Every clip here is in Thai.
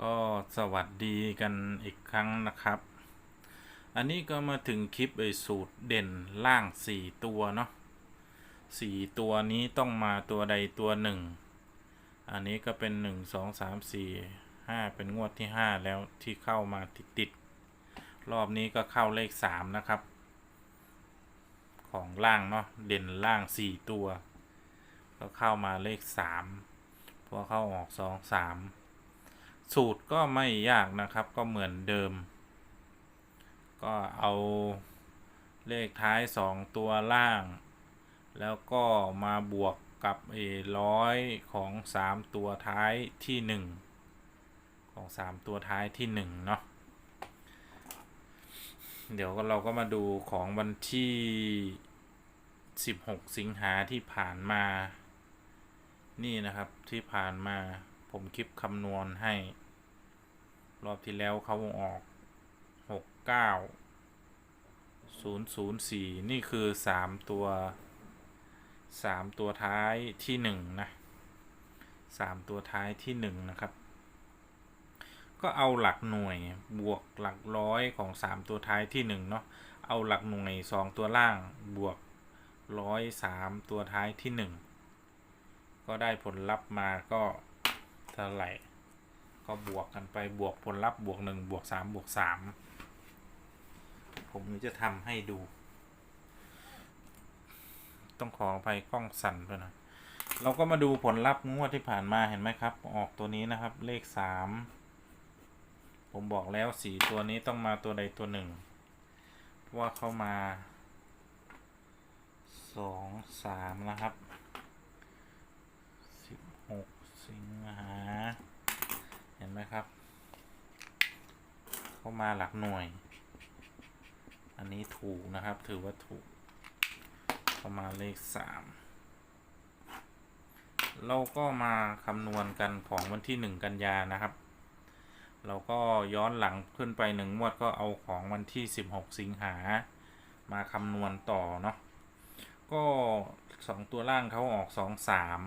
ก็สวัสดีกันอีกครั้งนะครับ อันนี้ก็มาถึงคลิปไอสูตรเด่นล่าง 4 ตัวเนาะสี่ตัวนี้ต้องมาตัวใดตัวหนึ่ง อันนี้ก็เป็น 1 2 3 4 5 เป็นงวดที่ 5 แล้วที่เข้ามาติดติดรอบนี้ก็เข้าเลข 3 นะครับ ของล่างเนาะเด่นล่าง 4 ตัว ก็เข้ามาเลข 3 พอเข้าออก 2 3 สูตรก็ไม่ยากนะครับ ก็เหมือนเดิม ก็เอาเลขท้าย 2 ตัวล่าง แล้วก็มาบวกกับเอร้อยของ 3 ตัวท้ายที่ 1 ของ 3 ตัวท้ายที่ 1 เนาะเดี๋ยวเราก็มาดูของวันที่ 16 สิงหาที่ผ่านมา นี่นะครับที่ผ่านมาผมคลิปคำนวณให้ รอบที่แล้วเขาออก 69 004 นี่คือ 3 ตัว 3 ตัวท้ายที่ 1 นะ 3 ตัวท้ายที่ 1 นะครับ ก็เอาหลักหน่วยบวกหลักร้อยของ 3 ตัวท้ายที่ 1 เนาะเอาหลักหน่วย 2 ตัวล่างบวกร้อย3ตัวท้ายที่ 1 ก็ได้ผลลัพธ์มาก็เท่าไหร่ ก็บวกกันไปบวกผลลัพธ์บวก1บวก3บวก3ผมจะทำให้ดู ต้องขอไปกล้องสั่นไปหนะ เราก็มาดูผลลัพธ์งวดที่ผ่านมาเห็นไหมครับ ออกตัวนี้นะครับ เลข3ผมบอกแล้วสีตัวนี้ต้องมาตัวใดตัวหนึ่งเพราะว่าเข้ามา2 3นะครับ16สิงหา นไหมครับ เข้ามาหลักหน่วย อันนี้ถูกนะครับ ถือว่าถูก เข้ามาเลขสามเราก็มาคำนวณกันของวันที่หนึ่งกันยานะครับ เราก็ย้อนหลังขึ้นไปหนึ่งงวดก็เอาของวันที่สิบหกสิงหา มาคำนวณต่อเนาะ ก็สองตัวล่างเขาออกสองสาม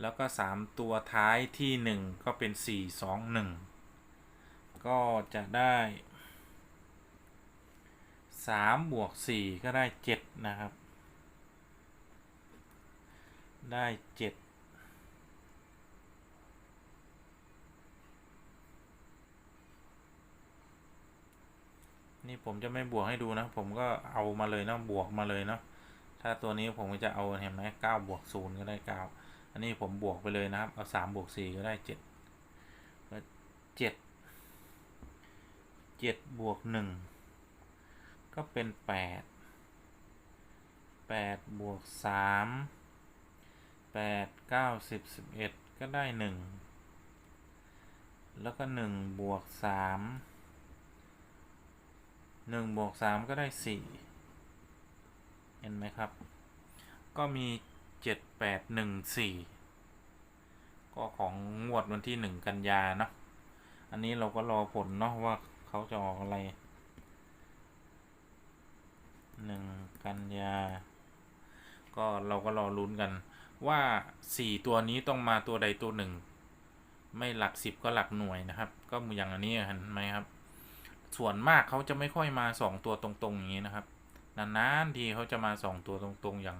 แล้วก็สามตัวท้ายที่หนึ่งก็เป็นสี่สองหนึ่งก็จะได้สามบวกสี่ก็ได้เจ็ดนะครับ ได้เจ็ดนี่ผมจะไม่บวกให้ดูนะ ผมก็เอามาเลยเนาะบวกมาเลยเนาะถ้าตัวนี้ผมจะเอาเห็นไหมเก้าบวกศูนย์ก็ได้เก้า อันนี้ผมบวกไปเลยนะครับ เอาสามบวกสี่ก็ได้เจ็ดเจ็ดเจ็ดบวกหนึ่งก็เป็นแปดแปดบวกสามแปดเก้าสิบสิบเอ็ดก็ได้หนึ่งแล้วก็หนึ่งบวกสามหนึ่งบวกสามก็ได้สี่เห็นไหมครับ ก็มี เจ็ดแปดหนึ่งสี่ก็ของงวดวันที่หนึ่งกันยาเนาะอันนี้เราก็รอผลเนาะว่าเขาจะออกอะไรหนึ่งกันยา ก็เราก็รอลุ้นกัน ว่าสี่ตัวนี้ต้องมาตัวใดตัวหนึ่ง ไม่หลักสิบก็หลักหน่วยนะครับ ก็อย่างอันนี้เห็นไหมครับ ส่วนมากเขาจะไม่ค่อยมาสองตัวตรงๆอย่างนี้นะครับนานๆทีเขาจะมาสองตัวตรงๆอย่าง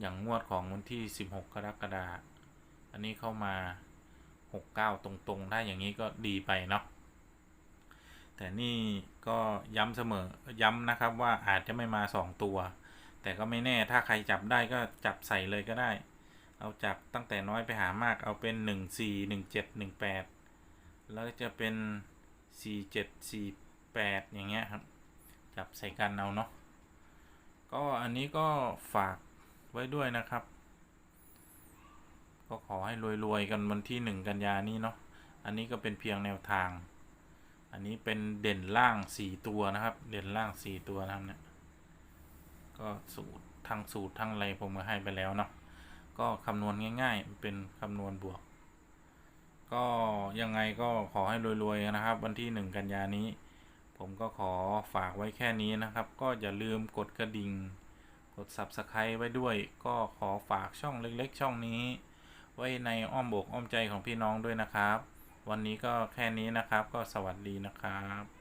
อย่างงวดของวันที่สิบหกกรกฎาอันนี้เข้ามาหกเก้าตรงๆ ได้อย่างนี้ก็ดีไปเนาะแต่นี่ก็ย้ำเสมอย้ำนะครับว่าอาจจะไม่มาสองตัว แต่ก็ไม่แน่ถ้าใครจับได้ก็จับใส่เลยก็ได้ เอาจับตั้งแต่น้อยไปหามากเอาเป็นหนึ่งสี่หนึ่งเจ็ดหนึ่งแปดแล้วจะเป็นสี่เจ็ดสี่แปดอย่างเงี้ยครับ จับใส่กันเอาเนาะก็อันนี้ก็ฝาก ไว้ด้วยนะครับ ก็ขอให้รวยๆกันวันที่หนึ่งกันยานี้เนาะ อันนี้ก็เป็นเพียงแนวทาง อันนี้เป็นเด่นล่างสี่ตัวนะครับ เด่นล่างสี่ตัวนะครับเนี่ย ก็สูตรทั้งสูตรทั้งอะไรผมก็ให้ไปแล้วเนาะ ก็คำนวณง่าย ๆ เป็นคำนวณบวก ก็ยังไงก็ขอให้รวยๆนะครับ วันที่หนึ่งกันยานี้ ผมก็ขอฝากไว้แค่นี้นะครับ ก็อย่าลืมกดกระดิ่ง กด Subscribe ไว้ด้วย ก็ขอฝากช่องเล็กๆ ช่องนี้ ไว้ในอ้อมอกอ้อมใจของพี่น้องด้วยนะครับ วันนี้ก็แค่นี้นะครับ ก็สวัสดีนะครับ